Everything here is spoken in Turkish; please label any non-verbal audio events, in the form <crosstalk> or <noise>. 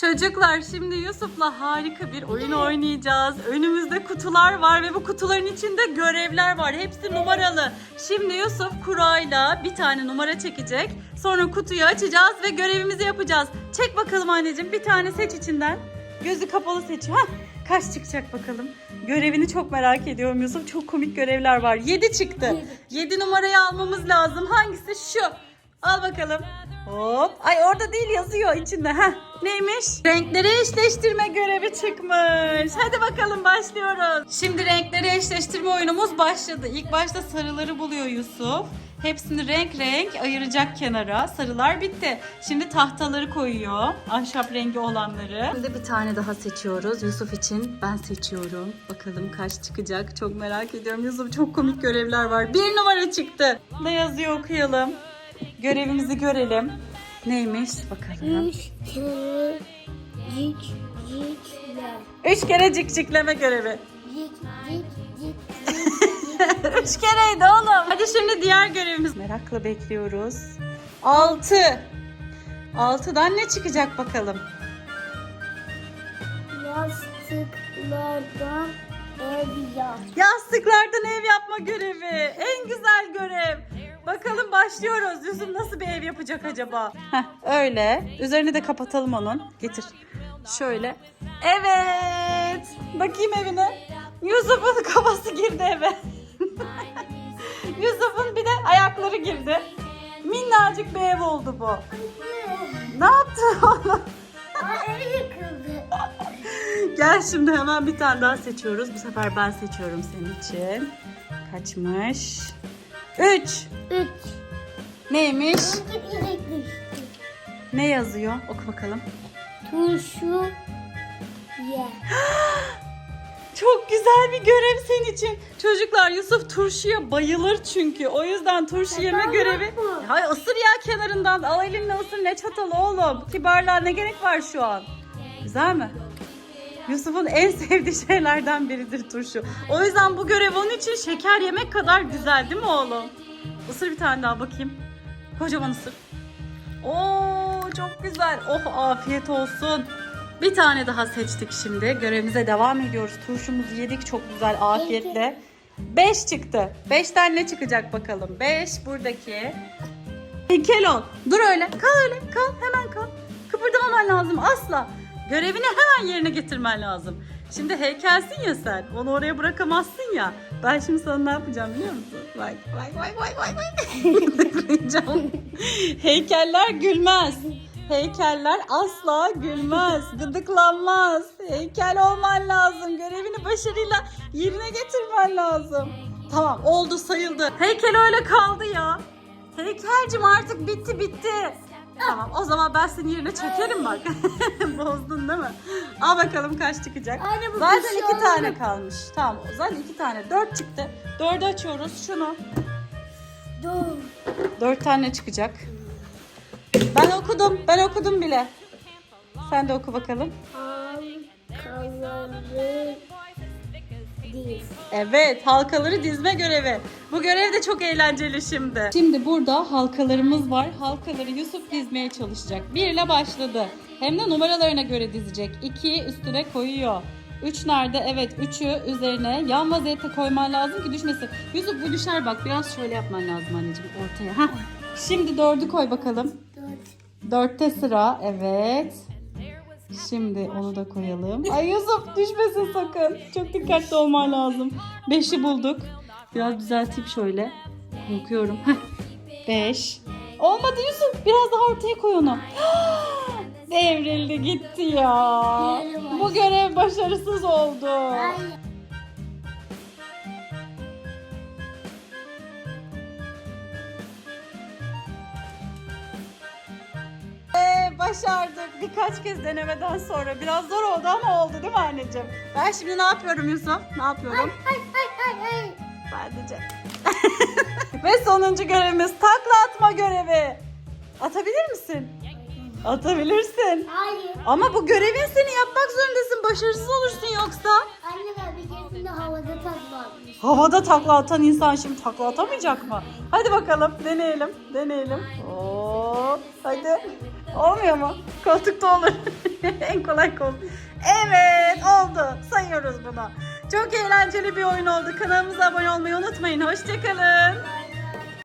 Çocuklar şimdi Yusuf'la harika bir oyun oynayacağız. Önümüzde kutular var ve bu kutuların içinde görevler var. Hepsi numaralı. Şimdi Yusuf kurayla bir tane numara çekecek. Sonra kutuyu açacağız ve görevimizi yapacağız. Çek bakalım anneciğim bir tane seç içinden. Gözü kapalı seç. Hah, kaç çıkacak bakalım. Görevini çok merak ediyorum Yusuf. Çok komik görevler var. 7 çıktı. Yedi. 7 numarayı almamız lazım. Hangisi şu? Al bakalım. Hop. Ay orada değil yazıyor içinde. Heh. Neymiş? Renkleri eşleştirme görevi çıkmış. Hadi bakalım başlıyoruz. Şimdi renkleri eşleştirme oyunumuz başladı. İlk başta sarıları buluyor Yusuf. Hepsini renk renk ayıracak kenara. Sarılar bitti. Şimdi tahtaları koyuyor. Ahşap rengi olanları. Şimdi bir tane daha seçiyoruz. Yusuf için ben seçiyorum. Bakalım kaç çıkacak. Çok merak ediyorum. Yusuf çok komik görevler var. Bir numara çıktı. Ne yazıyor okuyalım. Görevimizi görelim. Neymiş bakalım. Üç kere cik cikle. Üç kere cikcikleme görevi. Cik cik cik <laughs> Üç kereydi oğlum. Hadi şimdi diğer görevimiz. Merakla bekliyoruz. Altı. Altıdan ne çıkacak bakalım. Yastıklardan ev yap. Yastıklardan ev yapma görevi. En güzel görev. Bakalım başlıyoruz. Yusuf nasıl bir ev yapacak acaba? Heh, öyle. Üzerini de kapatalım onun. Getir. Şöyle. Evet. Bakayım evine. Yusuf'un <laughs> kafası girdi eve. <laughs> Yusuf'un bir de ayakları girdi. Minnacık bir ev oldu bu. Ne yaptın <laughs> oğlum? Gel şimdi hemen bir tane daha seçiyoruz. Bu sefer ben seçiyorum senin için. Kaçmış? Üç. Üç. Neymiş? Ne yazıyor? Oku bakalım. Turşu ye. <gasps> Çok güzel bir görev senin için. Çocuklar Yusuf turşuya bayılır çünkü. O yüzden turşu yeme Çatal görevi. Hay ısır ya kenarından. Al elinle ısır ne çatalı oğlum. Kibarlığa ne gerek var şu an? Güzel mi? Yusuf'un en sevdiği şeylerden biridir turşu. O yüzden bu görev onun için şeker yemek kadar güzel değil mi oğlum? Isır bir tane daha bakayım. Kocaman ısır. Oo çok güzel. Oh afiyet olsun. Bir tane daha seçtik şimdi. Görevimize devam ediyoruz. Turşumuzu yedik çok güzel afiyetle. 5 çıktı. 5'ten ne çıkacak bakalım? 5 buradaki. Heykel ol. Dur öyle. Kal öyle. Kal. Hemen kal. Kıpırdamaman lazım asla. Görevini hemen yerine getirmen lazım. Şimdi heykelsin ya sen. Onu oraya bırakamazsın ya. Ben şimdi sana ne yapacağım biliyor musun? Bak bak bak bak bak. Kıracağım. Heykeller gülmez. Heykeller asla gülmez, gıdıklanmaz. Heykel olman lazım. Görevini başarıyla yerine getirmen lazım. Tamam oldu sayıldı. Heykel öyle kaldı ya. Heykelcim artık bitti bitti. Tamam o zaman ben seni yerine çekerim bak. <laughs> Bozdun değil mi? Al bakalım kaç çıkacak. Anne, bu Zaten iki olmadı. tane kalmış. Tamam o zaman iki tane. Dört çıktı. Dördü açıyoruz şunu. Dur. Dört tane çıkacak. Ben okudum. Ben okudum bile. Sen de oku bakalım. Halkaları Evet, halkaları dizme görevi. Bu görev de çok eğlenceli şimdi. Şimdi burada halkalarımız var. Halkaları Yusuf dizmeye çalışacak. Bir ile başladı. Hem de numaralarına göre dizecek. İki üstüne koyuyor. Üç nerede? Evet, üçü üzerine yan vaziyette koyman lazım ki düşmesin. Yusuf bu düşer bak. Biraz şöyle yapman lazım anneciğim ortaya. Hah. Şimdi dördü koy bakalım. Dört. Dörtte sıra. Evet. Şimdi onu da koyalım. Ay Yusuf düşmesin sakın. Çok dikkatli olman lazım. Beşi bulduk. Biraz düzelteyim şöyle. Korkuyorum. Heh. Beş. Olmadı Yusuf. Biraz daha ortaya koy onu. <gasps> Devrildi gitti ya. Bu görev başarısız oldu. Başardık. Birkaç kez denemeden sonra. Biraz zor oldu ama oldu değil mi anneciğim? Ben şimdi ne yapıyorum Yusuf? Ne yapıyorum? Hay hay hay hay. Sadece. <laughs> Ve sonuncu görevimiz takla atma görevi. Atabilir misin? Atabilirsin. Hayır. Ama bu görevin seni yapmak zorundasın. Başarısız olursun yoksa. Anne ben havada takmamış. Havada takla atan insan şimdi takla atamayacak mı? Hadi bakalım deneyelim. Deneyelim. Oo, hadi. Olmuyor mu? Koltukta olur. <laughs> en kolay koltuk. Evet oldu. Sayıyoruz bunu. Çok eğlenceli bir oyun oldu. Kanalımıza abone olmayı unutmayın. Hoşçakalın.